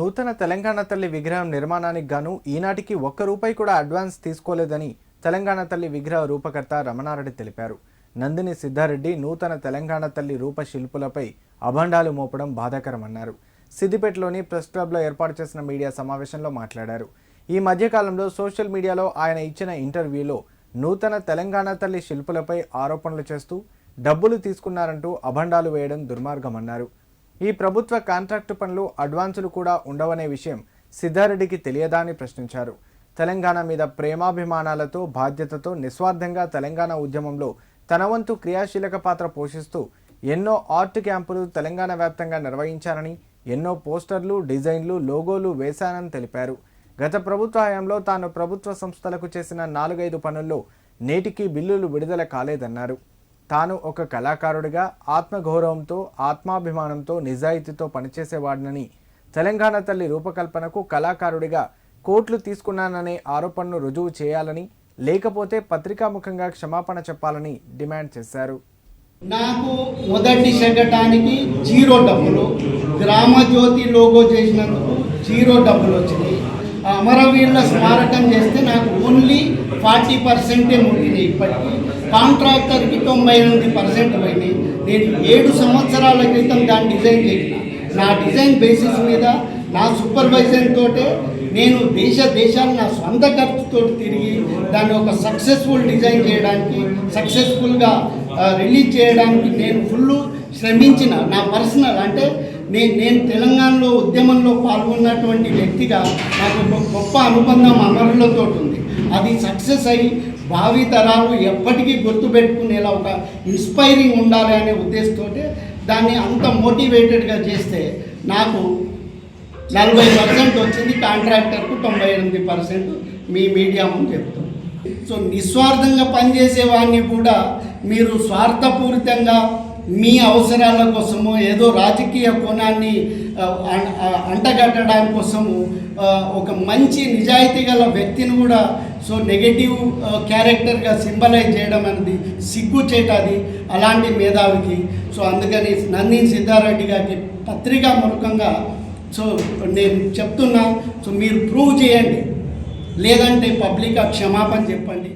నూతన తెలంగాణ తల్లి విగ్రహం నిర్మాణానికి గాను ఈనాటికి ఒక్క రూపాయి కూడా అడ్వాన్స్ తీసుకోలేదని తెలంగాణ తల్లి విగ్రహ రూపకర్త రమణారెడ్డి తెలిపారు. నందిని సిద్ధారెడ్డి నూతన తెలంగాణ తల్లి రూప శిల్పులపై అభండాలు మోపడం బాధాకరమన్నారు. సిద్దిపేటలోని ప్రెస్ క్లబ్లో ఏర్పాటు చేసిన మీడియా సమావేశంలో మాట్లాడారు. ఈ మధ్యకాలంలో సోషల్ మీడియాలో ఆయన ఇచ్చిన ఇంటర్వ్యూలో నూతన తెలంగాణ తల్లి శిల్పులపై ఆరోపణలు చేస్తూ డబ్బులు తీసుకున్నారంటూ అభండాలు వేయడం దుర్మార్గమన్నారు. ఈ ప్రభుత్వ కాంట్రాక్టు పనులు అడ్వాన్సులు కూడా ఉండవనే విషయం సిద్ధారెడ్డికి తెలియదా అని ప్రశ్నించారు. తెలంగాణ మీద ప్రేమాభిమానాలతో బాధ్యతతో నిస్వార్థంగా తెలంగాణ ఉద్యమంలో తన వంతు క్రియాశీలక పాత్ర పోషిస్తూ ఎన్నో ఆర్ట్ క్యాంపులు తెలంగాణ వ్యాప్తంగా నిర్వహించారని ఎన్నో పోస్టర్లు డిజైన్లు లోగోలు వేశానని తెలిపారు. గత ప్రభుత్వ హయాంలో తాను ప్రభుత్వ సంస్థలకు చేసిన నాలుగైదు పనుల్లో నేటికి బిల్లులు విడుదల కాలేదన్నారు. తాను ఒక కళాకారుడిగా ఆత్మగౌరవంతో ఆత్మాభిమానంతో నిజాయితీతో పనిచేసేవాడినని తెలంగాణ తల్లి రూపకల్పనకు కళాకారుడిగా కోట్లు తీసుకున్నాననే ఆరోపణను రుజువు చేయాలని లేకపోతే పత్రికాముఖంగా క్షమాపణ చెప్పాలని డిమాండ్ చేశారు. నాకు మొదటి శకటానికి జీరో డబ్బులు గ్రామ జ్యోతి లోగో చేసినందుకు జీరో డబ్బులు వచ్చినాయి. అమరవీరుల స్మారకం చేస్తే నాకు ఓన్లీ ఫార్టీ పర్సెంటే ముట్టింది. ఇప్పటికీ కాంట్రాక్టర్కి తొంభై ఎనిమిది పర్సెంట్ పోయినాయి నేను ఏడు సంవత్సరాల క్రితం దాన్ని డిజైన్ చేసిన. నా డిజైన్ బేసిస్ మీద నా సూపర్వైజర్ తోటే నేను దేశ దేశాలు నా సొంత ఖర్చుతో తిరిగి దాన్ని ఒక సక్సెస్ఫుల్ డిజైన్ చేయడానికి సక్సెస్ఫుల్గా రిలీజ్ చేయడానికి నేను ఫుల్ శ్రమించిన నా పర్సనల్ అంటే నేను నేను తెలంగాణలో ఉద్యమంలో పాల్గొన్నటువంటి వ్యక్తిగా నాకు ఒక గొప్ప అనుబంధం అమరులతో ఉంది. అది సక్సెస్ అయ్యి భావి తరాలు ఎప్పటికీ గుర్తుపెట్టుకునేలా ఒక ఇన్స్పైరింగ్ ఉండాలి అనే ఉద్దేశంతో దాన్ని అంత మోటివేటెడ్గా చేస్తే నాకు నలభై పర్సెంట్ వచ్చింది కాంట్రాక్టర్కు తొంభై ఎనిమిది పర్సెంట్ మీ మీడియా ముందు చెప్తాం. సో నిస్వార్థంగా పనిచేసే వాడిని కూడా మీరు స్వార్థపూరితంగా మీ అవసరాల కోసము ఏదో రాజకీయ కోణాన్ని అంటగట్టడానికి కోసము ఒక మంచి నిజాయితీ గల వ్యక్తిని కూడా సో నెగటివ్ క్యారెక్టర్గా సింబలైజ్ చేయడం అనేది సిగ్గు చేటది అలాంటి మేధావికి. సో అందుకని నందిని సిద్ధారెడ్డి గారికి పత్రికా మూలకంగా సో నేను చెప్తున్నా సో మీరు ప్రూవ్ చేయండి. లేదంటే పబ్లిక్ క్షమాపణ చెప్పండి.